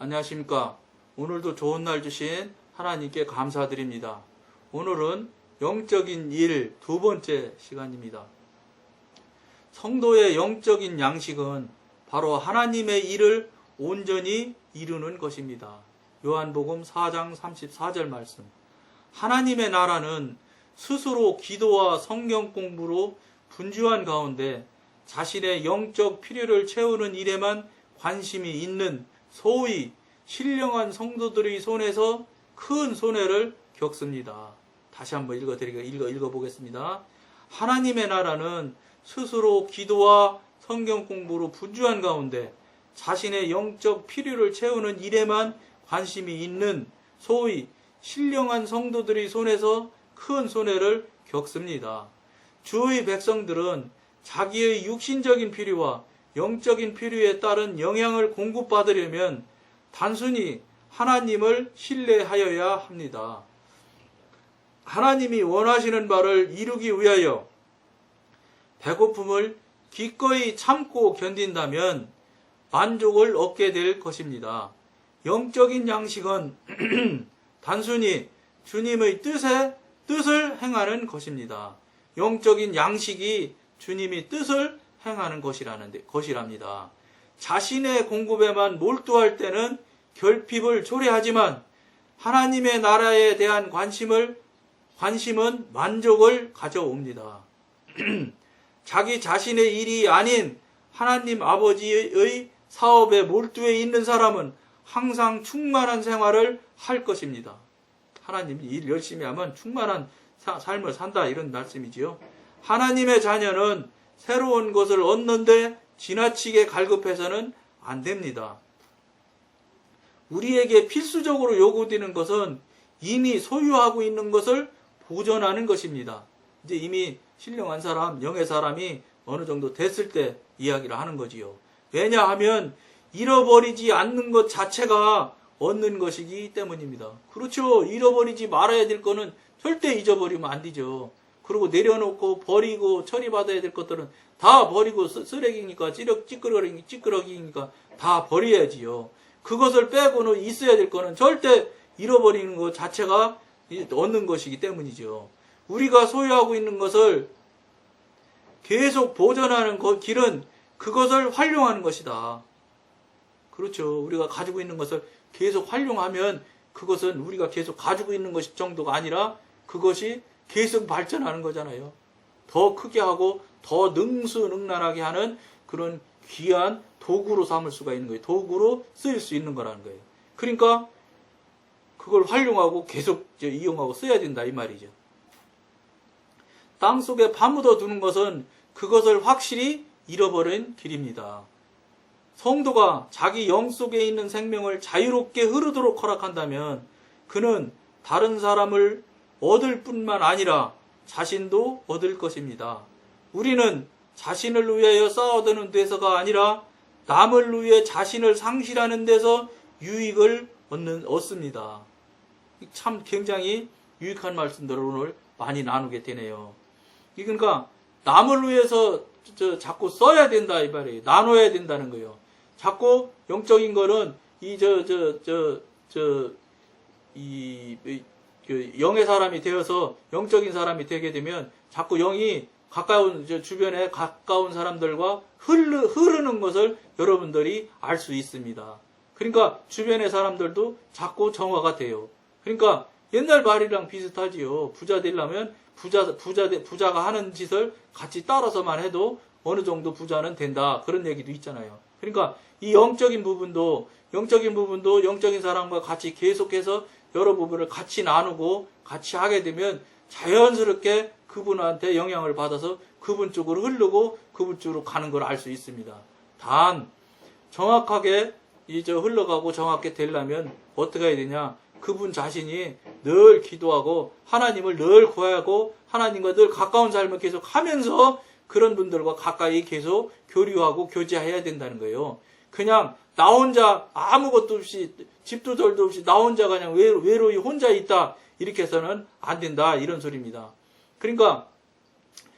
안녕하십니까. 오늘도 좋은 날 주신 하나님께 감사드립니다. 오늘은 영적인 일 두 번째 시간입니다. 성도의 영적인 양식은 바로 하나님의 일을 온전히 이루는 것입니다. 요한복음 4장 34절 말씀. 하나님의 나라는 스스로 기도와 성경 공부로 분주한 가운데 자신의 영적 필요를 채우는 일에만 관심이 있는 소위 신령한 성도들의 손에서 큰 손해를 겪습니다. 다시 한번 읽어드리고 읽어 읽어보겠습니다. 하나님의 나라는 스스로 기도와 성경 공부로 분주한 가운데 자신의 영적 필요를 채우는 일에만 관심이 있는 소위 신령한 성도들의 손에서 큰 손해를 겪습니다. 주의 백성들은 자기의 육신적인 필요와 영적인 필요에 따른 영향을 공급받으려면 단순히 하나님을 신뢰하여야 합니다. 하나님이 원하시는 바를 이루기 위하여 배고픔을 기꺼이 참고 견딘다면 만족을 얻게 될 것입니다. 영적인 양식은 단순히 주님의 뜻에 뜻을 행하는 것입니다. 영적인 양식이 주님이 뜻을 행하는 것이라는 데- 것이랍니다. 자신의 공급에만 몰두할 때는 결핍을 초래하지만 하나님의 나라에 대한 관심을 관심은 만족을 가져옵니다. 자기 자신의 일이 아닌 하나님 아버지의 사업에 몰두해 있는 사람은 항상 충만한 생활을 할 것입니다. 하나님이 일 열심히 하면 충만한 사- 삶을 산다 이런 말씀이지요. 하나님의 자녀는 새로운 것을 얻는데 지나치게 갈급해서는 안 됩니다. 우리에게 필수적으로 요구되는 것은 이미 소유하고 있는 것을 보존하는 것입니다. 이제 이미 신령한 사람, 영의 사람이 어느 정도 됐을 때 이야기를 하는 거지요. 왜냐하면 잃어버리지 않는 것 자체가 얻는 것이기 때문입니다. 그렇죠. 잃어버리지 말아야 될 거는 절대 잊어버리면 안 되죠. 그리고 내려놓고 버리고 처리받아야 될 것들은 다 버리고 쓰- 쓰레기니까 찌럭 찌끄러기 찌끄러기니까 다 버려야지요. 그것을 빼고는 있어야 될 거는 절대 잃어버리는 것 자체가 이- 얻는 것이기 때문이죠. 우리가 소유하고 있는 것을 계속 보존하는 그 길은 그것을 활용하는 것이다. 그렇죠. 우리가 가지고 있는 것을 계속 활용하면 그것은 우리가 계속 가지고 있는 것이 정도가 아니라 그것이 계속 발전하는 거잖아요. 더 크게 하고 더 능수능란하게 하는 그런 귀한 도구로 삼을 수가 있는 거예요. 도구로 쓰일 수 있는 거라는 거예요. 그러니까 그걸 활용하고 계속 이용하고 써야 된다 이 말이죠. 땅 속에 파묻어 두는 것은 그것을 확실히 잃어버린 길입니다. 성도가 자기 영 속에 있는 생명을 자유롭게 흐르도록 허락한다면 그는 다른 사람을 얻을 뿐만 아니라 자신도 얻을 것입니다. 우리는 자신을 위하여 쌓아두는 데서가 아니라 남을 위해 자신을 상실하는 데서 유익을 얻는, 얻습니다. 참 굉장히 유익한 말씀들을 오늘 많이 나누게 되네요. 그러니까 남을 위해서 저, 자꾸 써야 된다 이 말이에요. 나눠야 된다는 거예요. 자꾸 영적인 거는 이 저 저 저 저이 그 영의 사람이 되어서 영적인 사람이 되게 되면 자꾸 영이 가까운 저 주변에 가까운 사람들과 흐르, 흐르는 것을 여러분들이 알 수 있습니다. 그러니까 주변의 사람들도 자꾸 정화가 돼요. 그러니까 옛날 말이랑 비슷하지요. 부자 되려면 부자 부자 되- 부자가 하는 짓을 같이 따라서만 해도 어느 정도 부자는 된다. 그런 얘기도 있잖아요. 그러니까 이 영적인 부분도 영적인 부분도 영적인 사람과 같이 계속해서 여러 부분을 같이 나누고 같이 하게 되면 자연스럽게 그분한테 영향을 받아서 그분 쪽으로 흐르고 그분 쪽으로 가는 걸 알 수 있습니다. 단 정확하게 이제 흘러가고 정확하게 되려면 어떻게 해야 되냐? 그분 자신이 늘 기도하고 하나님을 늘 구하고 하나님과 늘 가까운 삶을 계속 하면서 그런 분들과 가까이 계속 교류하고 교제해야 된다는 거예요. 그냥 나 혼자 아무것도 없이 집도 절도 없이 나 혼자 그냥 외로, 외로이 혼자 있다 이렇게 해서는 안 된다 이런 소리입니다. 그러니까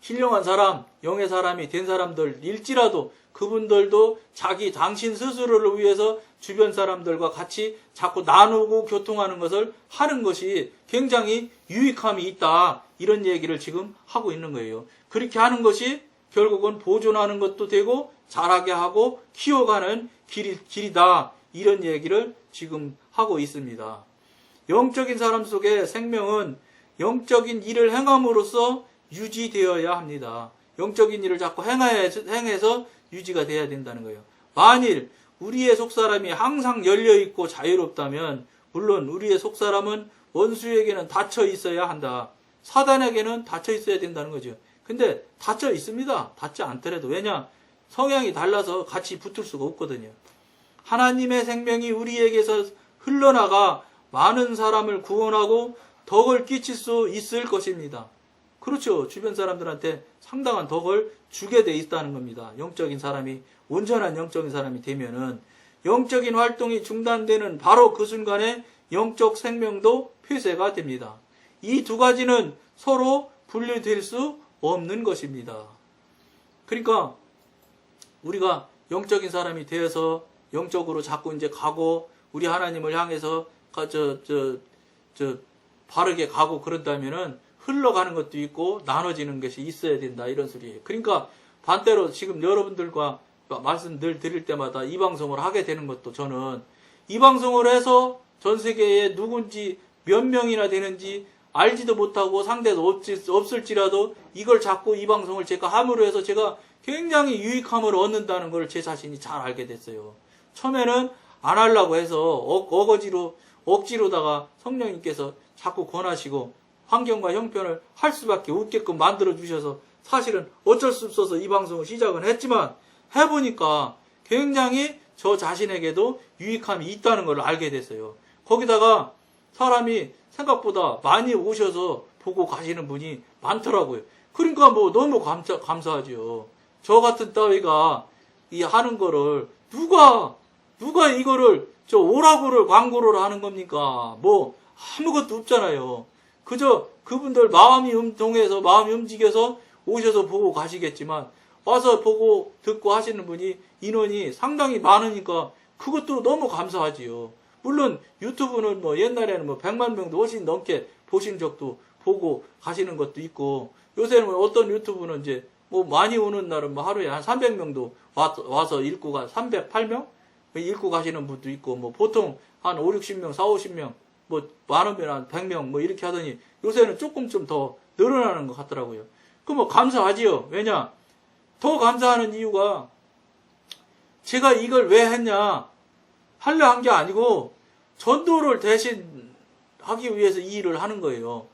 신령한 사람, 영의 사람이 된 사람들 일지라도 그분들도 자기 당신 스스로를 위해서 주변 사람들과 같이 자꾸 나누고 교통하는 것을 하는 것이 굉장히 유익함이 있다. 이런 얘기를 지금 하고 있는 거예요. 그렇게 하는 것이 결국은 보존하는 것도 되고 자라게 하고 키워가는 길이, 길이다. 이런 얘기를 지금 하고 있습니다. 영적인 사람 속에 생명은 영적인 일을 행함으로써 유지되어야 합니다. 영적인 일을 자꾸 행해- 행해서 유지가 돼야 된다는 거예요. 만일 우리의 속사람이 항상 열려있고 자유롭다면, 물론 우리의 속사람은 원수에게는 닫혀 있어야 한다. 사단에게는 닫혀 있어야 된다는 거죠. 근데 닫혀 있습니다. 닫지 않더라도. 왜냐? 성향이 달라서 같이 붙을 수가 없거든요. 하나님의 생명이 우리에게서 흘러나가 많은 사람을 구원하고 덕을 끼칠 수 있을 것입니다. 그렇죠. 주변 사람들한테 상당한 덕을 주게 돼 있다는 겁니다. 영적인 사람이, 온전한 영적인 사람이 되면은 영적인 활동이 중단되는 바로 그 순간에 영적 생명도 폐쇄가 됩니다. 이 두 가지는 서로 분리될 수 없는 것입니다. 그러니까 우리가 영적인 사람이 되어서 영적으로 자꾸 이제 가고 우리 하나님을 향해서 가- 저, 저, 저 바르게 가고 그런다면은 흘러가는 것도 있고 나눠지는 것이 있어야 된다 이런 소리예요. 그러니까 반대로 지금 여러분들과 마- 말씀 늘 드릴 때마다 이 방송을 하게 되는 것도 저는 이 방송을 해서 전 세계에 누군지 몇 명이나 되는지 알지도 못하고 상대도 없을지라도 이걸 자꾸 이 방송을 제가 함으로 해서 제가 굉장히 유익함을 얻는다는 걸 제 자신이 잘 알게 됐어요. 처음에는 안 하려고 해서 어, 어거지로 억지로다가 성령님께서 자꾸 권하시고 환경과 형편을 할 수밖에 없게끔 만들어 주셔서 사실은 어쩔 수 없어서 이 방송을 시작은 했지만 해보니까 굉장히 저 자신에게도 유익함이 있다는 걸 알게 됐어요. 거기다가 사람이 생각보다 많이 오셔서 보고 가시는 분이 많더라고요. 그러니까 뭐 너무 감사, 감사하죠. 저 같은 따위가 이 하는 거를 누가 누가 이거를 저 오라고를 광고를 하는 겁니까? 뭐 아무것도 없잖아요. 그저 그분들 마음이 음동해서 마음이 움직여서 오셔서 보고 가시겠지만 와서 보고 듣고 하시는 분이 인원이 상당히 많으니까 그것도 너무 감사하지요. 물론 유튜브는 뭐 옛날에는 뭐 100만 명도 훨씬 넘게 보신 적도 보고 가시는 것도 있고 요새는 뭐 어떤 유튜브는 이제 뭐 많이 오는 날은 뭐 하루에 한 300명도 와서 읽고 가 308명 읽고 가시는 분도 있고 뭐 보통 한 5, 60명, 4, 50명 뭐 많으면 한 100명 뭐 이렇게 하더니 요새는 조금 좀 더 늘어나는 것 같더라고요. 그뭐 감사하지요. 왜냐? 더 감사하는 이유가 제가 이걸 왜 했냐? 하려 한 게 아니고 전도를 대신 하기 위해서 이 일을 하는 거예요.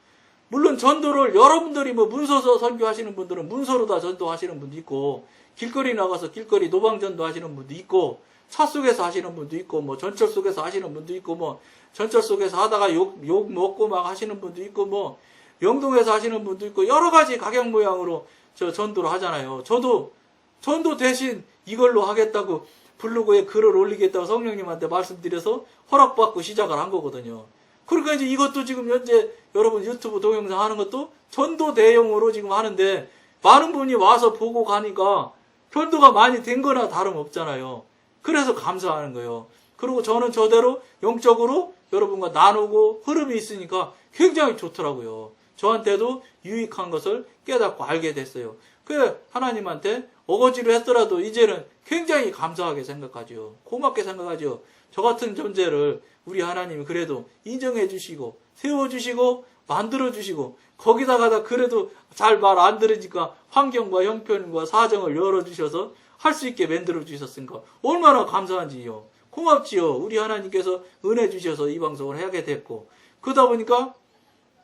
물론 전도를 여러분들이 뭐 문서서 선교하시는 분들은 문서로 다 전도하시는 분도 있고 길거리 나가서 길거리 노방 전도하시는 분도 있고 차 속에서 하시는 분도 있고 뭐 전철 속에서 하시는 분도 있고 뭐 전철 속에서 하다가 욕, 욕 먹고 막 하시는 분도 있고 뭐 명동에서 하시는 분도 있고 여러 가지 각양 모양으로 저 전도를 하잖아요. 저도 전도 대신 이걸로 하겠다고 블로그에 글을 올리겠다고 성령님한테 말씀드려서 허락받고 시작을 한 거거든요. 그러니까 이제 이것도 지금 현재 여러분 유튜브 동영상 하는 것도 전도 대용으로 지금 하는데 많은 분이 와서 보고 가니까 전도가 많이 된 거나 다름없잖아요. 그래서 감사하는 거예요. 그리고 저는 저대로 영적으로 여러분과 나누고 흐름이 있으니까 굉장히 좋더라고요. 저한테도 유익한 것을 깨닫고 알게 됐어요. 그 하나님한테 어거지로 했더라도 이제는 굉장히 감사하게 생각하죠. 고맙게 생각하죠. 저 같은 존재를 우리 하나님이 그래도 인정해 주시고 세워 주시고 만들어 주시고 거기다가다 그래도 잘 말 안 들으니까 환경과 형편과 사정을 열어 주셔서 할 수 있게 만들어 주셨으니까 얼마나 감사한지요. 고맙지요. 우리 하나님께서 은혜 주셔서 이 방송을 하게 됐고 그러다 보니까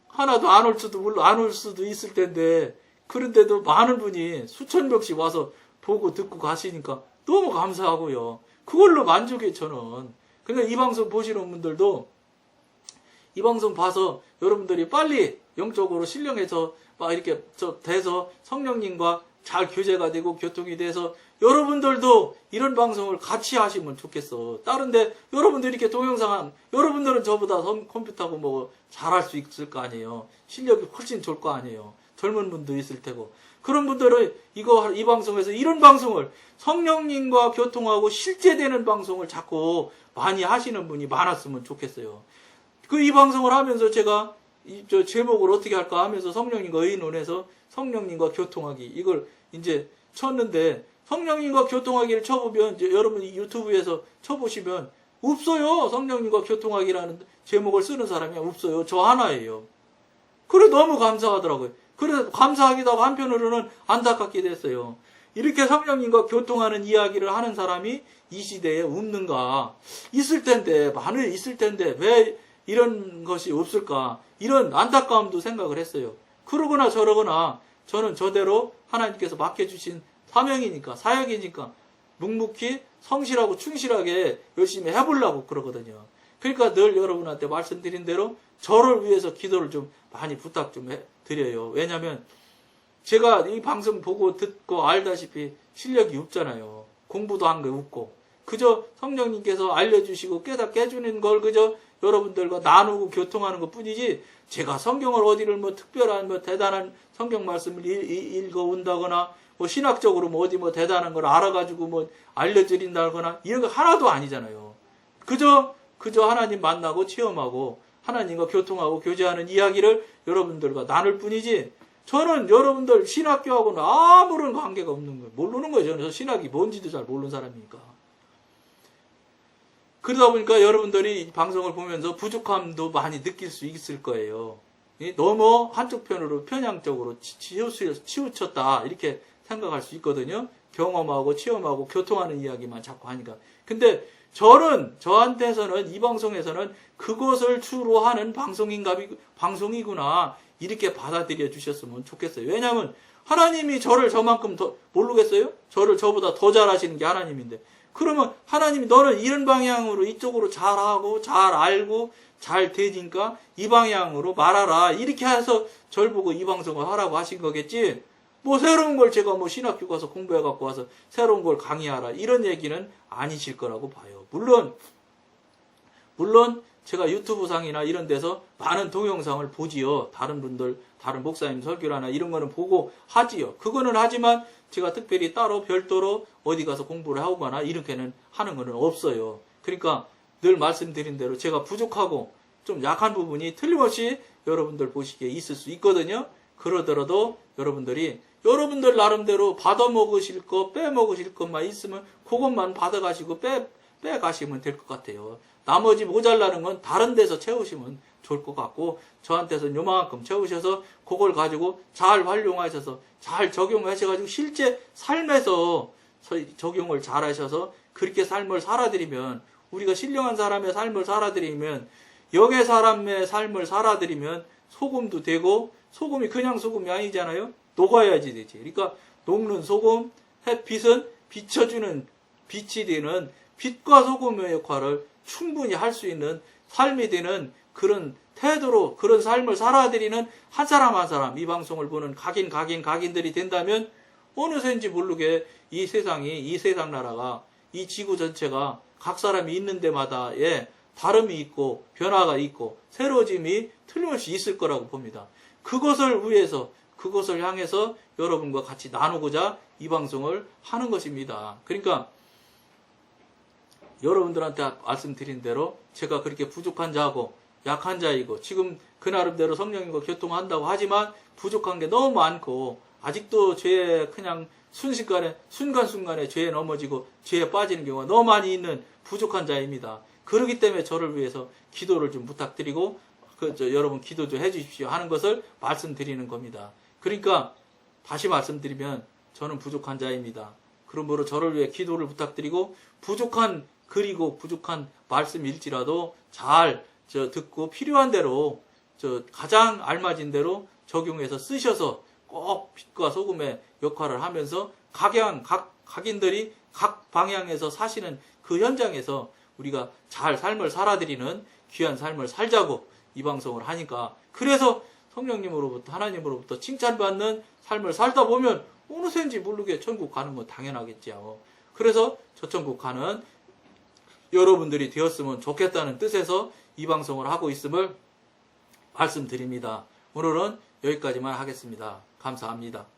하나도 안 올 수도 물론 안 올 수도 있을 텐데 그런데도 많은 분이 수천 명씩 와서 보고 듣고 가시니까 너무 감사하고요. 그걸로 만족해 저는. 그러니까 이 방송 보시는 분들도 이 방송 봐서 여러분들이 빨리 영적으로 신령해서 막 이렇게 저 돼서 성령님과 잘 교제가 되고 교통이 돼서 여러분들도 이런 방송을 같이 하시면 좋겠어. 다른데 여러분들 이렇게 동영상 한 여러분들은 저보다 컴- 컴퓨터하고 뭐 잘할 수 있을 거 아니에요. 실력이 훨씬 좋을 거 아니에요. 젊은 분도 있을 테고. 그런 분들은 이거 이 방송에서 이런 방송을 성령님과 교통하고 실제되는 방송을 자꾸 많이 하시는 분이 많았으면 좋겠어요. 그 이 방송을 하면서 제가 이 저 제목을 어떻게 할까 하면서 성령님과 의논해서 성령님과 교통하기 이걸 이제 쳤는데 성령님과 교통하기를 쳐보면 여러분 이 유튜브에서 쳐보시면 없어요. 성령님과 교통하기라는 제목을 쓰는 사람이 없어요. 저 하나예요. 그래 너무 감사하더라고요. 그래 감사하기도 하고 한편으로는 안타깝게 됐어요. 이렇게 성령님과 교통하는 이야기를 하는 사람이 이 시대에 없는가? 있을 텐데 많이 있을 텐데 왜 이런 것이 없을까? 이런 안타까움도 생각을 했어요. 그러거나 저러거나 저는 저대로 하나님께서 맡겨주신 사명이니까 사역이니까 묵묵히 성실하고 충실하게 열심히 해보려고 그러거든요. 그러니까 늘 여러분한테 말씀드린 대로 저를 위해서 기도를 좀 많이 부탁 좀 해- 드려요. 왜냐하면 제가 이 방송 보고 듣고 알다시피 실력이 없잖아요. 공부도 한 게 없고 그저 성령님께서 알려주시고 깨닫게 해주는 걸 그저 여러분들과 나누고 교통하는 것 뿐이지 제가 성경을 어디를 뭐 특별한 뭐 대단한 성경 말씀을 읽어온다거나 뭐 신학적으로 뭐 어디 뭐 대단한 걸 알아가지고 뭐 알려드린다거나 이런 거 하나도 아니잖아요. 그저 그저 하나님 만나고 체험하고 하나님과 교통하고 교제하는 이야기를 여러분들과 나눌 뿐이지 저는 여러분들 신학교하고는 아무런 관계가 없는 거예요. 모르는 거예요. 저는 신학이 뭔지도 잘 모르는 사람이니까. 그러다 보니까 여러분들이 이 방송을 보면서 부족함도 많이 느낄 수 있을 거예요. 이 너무 한쪽 편으로 편향적으로 치우쳤다 이렇게 생각할 수 있거든요. 경험하고 체험하고 교통하는 이야기만 자꾸 하니까. 근데 저는 저한테서는 이 방송에서는 그것을 주로 하는 방송인가 방송이구나 이렇게 받아들여 주셨으면 좋겠어요. 왜냐하면 하나님이 저를 저만큼 더 모르겠어요? 저를 저보다 더 잘하시는 게 하나님인데 그러면 하나님이 너는 이런 방향으로 이쪽으로 잘하고 잘 알고 잘 되니까 이 방향으로 말하라 이렇게 해서 절 보고 이 방송을 하라고 하신 거겠지 뭐 새로운 걸 제가 뭐 신학교 가서 공부해 갖고 와서 새로운 걸 강의하라 이런 얘기는 아니실 거라고 봐요 물론 물론 제가 유튜브 상이나 이런 데서 많은 동영상을 보지요. 다른 분들, 다른 목사님 설교라나 이런 거는 보고 하지요. 그거는 하지만 제가 특별히 따로 별도로 어디 가서 공부를 하거나 이렇게는 하는 거는 없어요. 그러니까 늘 말씀드린 대로 제가 부족하고 좀 약한 부분이 틀림없이 여러분들 보시기에 있을 수 있거든요. 그러더라도 여러분들이 여러분들 나름대로 받아 먹으실 거, 빼 먹으실 것만 있으면 그것만 받아 가시고 빼, 빼 가시면 될 것 같아요. 나머지 모자라는 건 다른 데서 채우시면 좋을 것 같고 저한테서 요만큼 채우셔서 그걸 가지고 잘 활용하셔서 잘 적용하셔가지고 실제 삶에서 서- 적용을 잘 하셔서 그렇게 삶을 살아드리면 우리가 신령한 사람의 삶을 살아드리면 영의 사람의 삶을 살아드리면 소금도 되고 소금이 그냥 소금이 아니잖아요. 녹아야지 되지. 그러니까 녹는 소금, 햇빛은 비춰주는 빛이 되는 빛과 소금의 역할을 충분히 할 수 있는 삶이 되는 그런 태도로 그런 삶을 살아드리는 한 사람 한 사람 이 방송을 보는 각인 각인 각인들이 된다면 어느새인지 모르게 이 세상이 이 세상 나라가 이 지구 전체가 각 사람이 있는 데마다의 다름이 있고 변화가 있고 새로워짐이 틀림없이 있을 거라고 봅니다. 그것을 위해서 그것을 향해서 여러분과 같이 나누고자 이 방송을 하는 것입니다. 그러니까 여러분들한테 말씀드린 대로 제가 그렇게 부족한 자고 약한 자이고 지금 그 나름대로 성령님과 교통한다고 하지만 부족한 게 너무 많고 아직도 죄에 그냥 순식간에 순간순간에 죄에 넘어지고 죄에 빠지는 경우가 너무 많이 있는 부족한 자입니다. 그렇기 때문에 저를 위해서 기도를 좀 부탁드리고 그저 여러분 기도 좀 해주십시오 하는 것을 말씀드리는 겁니다. 그러니까 다시 말씀드리면 저는 부족한 자입니다. 그러므로 저를 위해 기도를 부탁드리고 부족한 글이고 부족한 말씀일지라도 잘 저 듣고 필요한 대로 저 가장 알맞은 대로 적용해서 쓰셔서 꼭 빛과 소금의 역할을 하면서 각양 각 각인들이 각 방향에서 사시는 그 현장에서 우리가 잘 삶을 살아드리는 귀한 삶을 살자고 이 방송을 하니까 그래서 성령님으로부터 하나님으로부터 칭찬받는 삶을 살다 보면 어느새인지 모르게 천국 가는 건 당연하겠지요. 그래서 저 천국 가는 여러분들이 되었으면 좋겠다는 뜻에서 이 방송을 하고 있음을 말씀드립니다. 오늘은 여기까지만 하겠습니다. 감사합니다.